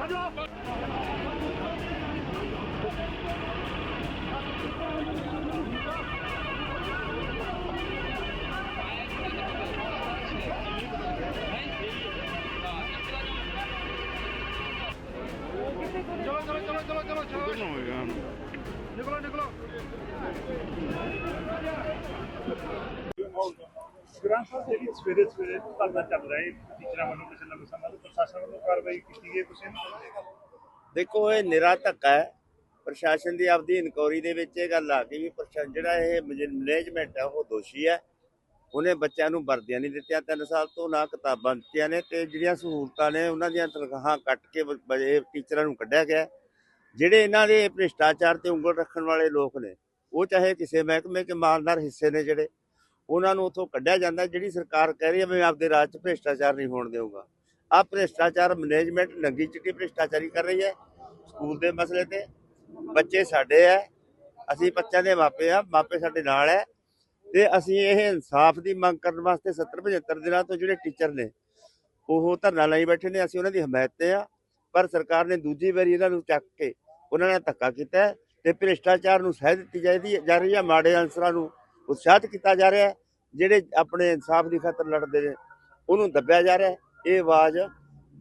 Hadi ਪ੍ਰਸ਼ਾਸਨ ਦੇਖੋ, ਇਹ ਨਿਰਾ ਧੱਕਾ ਹੈ। ਪ੍ਰਸ਼ਾਸਨ ਦੀ ਆਪਦੀ ਇਨਕੁਆਰੀ ਦੇ ਵਿੱਚ ਇਹ ਗੱਲ ਆ ਗਈ ਵੀ ਜਿਹੜਾ ਇਹ ਮੈਨੇਜਮੈਂਟ ਹੈ ਉਹ ਦੋਸ਼ੀ ਹੈ। ਉਹਨੇ ਬੱਚਿਆਂ ਨੂੰ ਵਰਦੀਆਂ ਨਹੀਂ ਦਿੱਤੀਆਂ। ਤਿੰਨ ਸਾਲ ਤੋਂ ਨਾ ਕਿਤਾਬਾਂ ਦਿੱਤੀਆਂ ਨੇ ਤੇ ਜਿਹੜੀਆਂ ਸਹੂਲਤਾਂ ਨੇ, ਉਹਨਾਂ ਦੀਆਂ ਤਨਖਾਹਾਂ ਕੱਟ ਕੇ ਟੀਚਰਾਂ ਨੂੰ ਕੱਢਿਆ ਗਿਆ ਜਿਹੜੇ ਇਹਨਾਂ ਦੇ ਭ੍ਰਿਸ਼ਟਾਚਾਰ ਤੇ ਉਂਗਲ ਰੱਖਣ ਵਾਲੇ ਲੋਕ ਨੇ, ਉਹ ਚਾਹੇ ਕਿਸੇ ਮਹਿਕਮੇ ਕੇ ਮਾਲਦਾਰ ਹਿੱਸੇ ਨੇ ਜਿਹੜੇ, ਉਹਨਾਂ ਨੂੰ ਉਥੋਂ ਕੱਢਿਆ ਜਾਂਦਾ ਜਿਹੜੀ ਸਰਕਾਰ ਕਹਿ ਰਹੀ ਹੈ, ਮੈਂ ਆਪਦੇ ਰਾਜ 'ਚ ਭ੍ਰਿਸ਼ਟਾਚਾਰ ਨਹੀਂ ਹੋਣ ਦੇਵਾਂਗਾ ਆ ਭ੍ਰਿਸ਼ਟਾਚਾਰ ਮੈਨੇਜਮੈਂਟ ਨੰਗੀ ਚਿੱਟੀ ਭ੍ਰਿਸ਼ਟਾਚਾਰੀ ਕਰ ਰਹੀ ਹੈ ਸਕੂਲ ਦੇ ਮਸਲੇ ਤੇ। ਬੱਚੇ ਸਾਡੇ ਐ, ਅਸੀਂ ਬੱਚਿਆਂ ਦੇ ਮਾਪੇ ਆ, ਮਾਪੇ ਸਾਡੇ ਨਾਲ ਹੈ ਤੇ ਅਸੀਂ ਇਹ ਇਨਸਾਫ ਦੀ ਮੰਗ ਕਰਨ ਵਾਸਤੇ 70 75 ਦਿਨਾਂ ਤੋਂ ਜਿਹੜੇ ਟੀਚਰ ਨੇ, ਉਹ ਧਰਨਾ ਲਾਈ ਬੈਠੇ ਨੇ, ਅਸੀਂ ਉਹਨਾਂ ਦੀ ਹਮਾਇਤ ਤੇ ਆ। ਪਰ ਸਰਕਾਰ ਨੇ ਦੂਜੀ ਵਾਰੀ ਇਹਨਾਂ ਨੂੰ ਚੱਕ ਕੇ ਉਹਨਾਂ ਨਾਲ ਧੱਕਾ ਕੀਤਾ ਤੇ ਭ੍ਰਿਸ਼ਟਾਚਾਰ ਨੂੰ ਸਹਿ ਦਿੱਤੀ ਜਾਂਦੀ ਜਾ ਰਹੀ ਹੈ। ਮਾੜੇ ਅਨਸਰਾਂ ਨੂੰ ਉਤਸ਼ਾਹਿਤ ਕੀਤਾ ਜਾ ਰਿਹਾ ਹੈ। ਜਿਹੜੇ ਆਪਣੇ ਇਨਸਾਫ ਦੀ ਖਾਤਰ ਲੜਦੇ ਨੇ ਉਹਨੂੰ ਦੱਬਿਆ ਜਾ ਰਿਹਾ ਹੈ। ਇਹ ਆਵਾਜ਼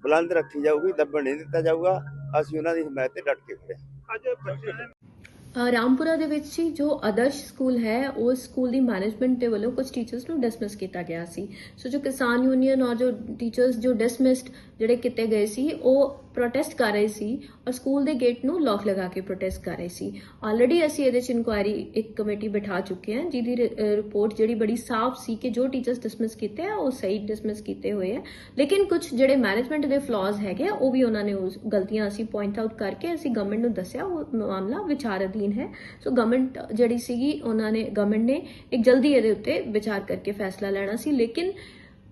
ਬੁਲੰਦ ਰੱਖੀ ਜਾਊਗੀ ਦੱਬਣ ਨਹੀਂ ਦਿੱਤਾ ਜਾਊਗਾ। ਅਸੀਂ ਉਹਨਾਂ ਦੀ ਹਮਾਇਤ ਤੇ ਡਟ ਕੇ ਖੜੇ ਹਾਂ। ਅੱਜ ਬੱਚਿਆਂ ਨੇ ਰਾਮਪੁਰਾ ਦੇ ਵਿੱਚ ਹੀ ਜੋ ਆਦਰਸ਼ ਸਕੂਲ ਹੈ ਉਸ ਸਕੂਲ ਦੀ ਮੈਨੇਜਮੈਂਟ ਦੇ ਵੱਲੋਂ ਕੁਝ ਟੀਚਰਸ ਨੂੰ ਡਿਸਮਿਸ ਕੀਤਾ ਗਿਆ ਸੀ। ਸੋ ਜੋ ਕਿਸਾਨ ਯੂਨੀਅਨ ਔਰ ਜੋ ਟੀਚਰਸ ਜੋ ਡਿਸਮਿਸਡ ਜਿਹੜੇ ਕੀਤੇ ਗਏ ਸੀ ਉਹ ਪ੍ਰੋਟੈਸਟ ਕਰ ਰਹੇ ਸੀ ਔਰ ਸਕੂਲ ਦੇ ਗੇਟ ਨੂੰ ਲੌਕ ਲਗਾ ਕੇ ਪ੍ਰੋਟੈਸਟ ਕਰ ਰਹੇ ਸੀ। ਆਲਰੇਡੀ ਅਸੀਂ ਇਹਦੇ ਚ ਇਨਕੁਆਇਰੀ ਇੱਕ ਕਮੇਟੀ ਬਿਠਾ ਚੁੱਕੇ ਹਾਂ, ਜਿਹਦੀ ਰਿਪੋਰਟ ਜਿਹੜੀ ਬੜੀ ਸਾਫ਼ ਸੀ ਕਿ ਜੋ ਟੀਚਰਸ ਡਿਸਮਿਸ ਕੀਤੇ ਆ, ਉਹ ਸਹੀ ਡਿਸਮਿਸ ਕੀਤੇ ਹੋਏ ਆ। ਲੇਕਿਨ ਕੁਝ ਜਿਹੜੇ ਮੈਨੇਜਮੈਂਟ ਦੇ ਫਲॉज ਹੈਗੇ ਆ, ਉਹ ਵੀ ਉਹਨਾਂ ਨੇ ਉਸ ਗਲਤੀਆਂ ਅਸੀਂ ਪੁਆਇੰਟ ਆਊਟ ਕਰਕੇ ਅਸੀਂ ਗਵਰਨਮੈਂਟ ਨੂੰ ਦੱਸਿਆ, ਉਹ ਮਾਮਲਾ ਵਿਚਾਰ ਅਧੀਨ ਹੈ। ਸੋ ਗਵਰਨਮੈਂਟ ਜਿਹੜੀ ਸੀਗੀ, ਉਹਨਾਂ ਨੇ ਗਵਰਨਮੈਂਟ ਨੇ ਇੱਕ ਜਲਦੀ ਇਹਦੇ ਉੱਤੇ ਵਿਚਾਰ ਕਰਕੇ ਫੈਸਲਾ ਲੈਣਾ ਸੀ। ਲੇਕਿਨ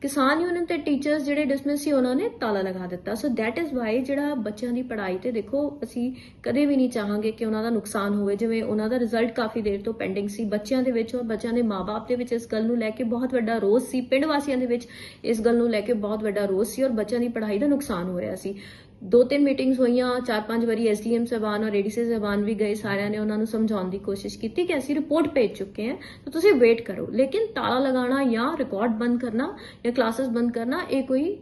ਕਿਸਾਨ ਯੂਨੀਅਨ ਤੇ ਟੀਚਰਸ ਜਿਹੜੇ ਡਿਸਮਿਸ ਸੀ, ਉਹਨਾਂ ਨੇ ਤਾਲਾ ਲਗਾ ਦਿੱਤਾ। ਸੋ ਥੈਟ ਇਜ਼ ਵਾਈ ਜਿਹੜਾ ਬੱਚਿਆਂ ਦੀ ਪੜ੍ਹਾਈ ਤੇ ਦੇਖੋ, ਅਸੀਂ ਕਦੇ ਵੀ ਨਹੀਂ ਚਾਹਾਂਗੇ ਕਿ ਉਹਨਾਂ ਦਾ ਨੁਕਸਾਨ ਹੋਵੇ। ਜਿਵੇਂ ਉਹਨਾਂ ਦਾ ਰਿਜ਼ਲਟ ਕਾਫੀ ਦੇਰ ਤੋਂ ਪੈਂਡਿੰਗ ਸੀ। ਬੱਚਿਆਂ ਦੇ ਵਿੱਚ ਔਰ ਬੱਚਿਆਂ ਦੇ ਮਾਪੇ ਦੇ ਵਿੱਚ ਇਸ ਗੱਲ ਨੂੰ ਲੈ ਕੇ ਬਹੁਤ ਵੱਡਾ ਰੋਸ ਸੀ। ਪਿੰਡ ਵਾਸੀਆਂ ਦੇ ਵਿੱਚ ਇਸ ਗੱਲ ਨੂੰ ਲੈ ਕੇ ਬਹੁਤ ਵੱਡਾ ਰੋਸ ਸੀ ਔਰ ਬੱਚਿਆਂ ਦੀ ਪੜ੍ਹਾਈ ਦਾ ਨੁਕਸਾਨ ਹੋ ਰਿਹਾ ਸੀ। ਦੋ ਤਿੰਨ ਮੀਟਿੰਗਸ ਹੋਈਆਂ ਚਾਰ ਪੰਜ ਵਾਰੀ ਐਸਡੀਐਮ ਸਾਹਿਬਾਨ ਔਰ ਏਡੀਸੀ ਸਾਹਿਬਾਨ ਵੀ ਗਏ, ਸਾਰਿਆਂ ਨੇ ਉਹਨਾਂ ਨੂੰ ਸਮਝਾਉਣ ਦੀ ਕੋਸ਼ਿਸ਼ ਕੀਤੀ ਕਿ ਅਸੀਂ ਰਿਪੋਰਟ ਭੇਜ ਚੁੱਕੇ ਹਾਂ, ਤਾਂ ਤੁਸੀਂ ਵੇਟ ਕਰੋ। ਲੇਕਿਨ ਤਾਲਾ ਲਗਾਉਣਾ ਜਾਂ ਰਿਕਾਰਡ ਬੰਦ ਕਰਨਾ ਜਾਂ ਕਲਾसेस ਬੰਦ ਕਰਨਾ, ਇਹ ਕੋਈ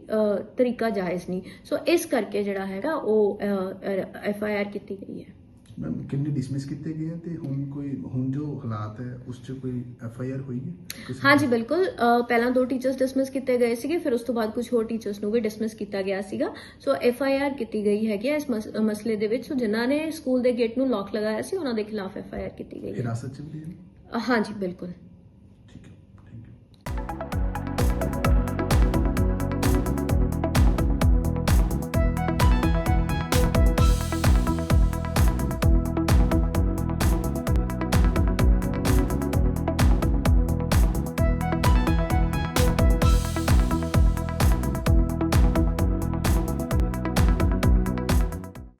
ਤਰੀਕਾ ਜਾਇਜ਼ ਨਹੀਂ। ਸੋ ਇਸ ਕਰਕੇ ਜਿਹੜਾ ਹੈਗਾ, ਉਹ ਐਫ ਆਈ ਆਰ ਕੀਤੀ ਗਈ ਹੈ। ਮੈਮ ਕਿੰਨੇ ਡਿਸਮਿਸ ਕੀਤੇ ਗਏ ਆ ਤੇ ਹੁਣ ਕੋਈ ਹੁਣ ਜੋ ਹਾਲਾਤ ਹੈ ਉਸ 'ਚ ਕੋਈ ਐਫ ਆਈ ਆਰ ਹੋਈ ਹੈ? ਹਾਂਜੀ ਬਿਲਕੁਲ। ਅ, ਪਹਿਲਾਂ ਦੋ ਟੀਚਰਸ ਡਿਸਮਿਸ ਕੀਤੇ ਗਏ ਸੀਗੇ ਫਿਰ ਉਸ ਤੋਂ ਬਾਅਦ ਕੁਝ ਹੋਰ ਟੀਚਰਸ ਨੂੰ ਵੀ ਡਿਸਮਿਸ ਕੀਤਾ ਗਿਆ ਸੀਗਾ। ਸੋ ਐਫ ਆਈ ਆਰ ਕੀਤੀ ਗਈ ਹੈਗੀ ਹੈ ਇਸ ਮਸ- ਅ, ਮਸਲੇ ਦੇ ਵਿੱਚ। ਸੋ ਜਿਨ੍ਹਾਂ ਨੇ ਸਕੂਲ ਦੇ ਗੇਟ ਨੂੰ ਲੌਕ ਲਗਾਇਆ ਸੀ ਉਹਨਾਂ ਦੇ ਖਿਲਾਫ ਐਫ ਆਈ ਆਰ ਕੀਤੀ ਗਈ ਹੈ। ਹਿਰਾਸਤ 'ਚ ਵੀ ਹੈ? ਅ, ਹਾਂਜੀ ਬਿਲਕੁਲ।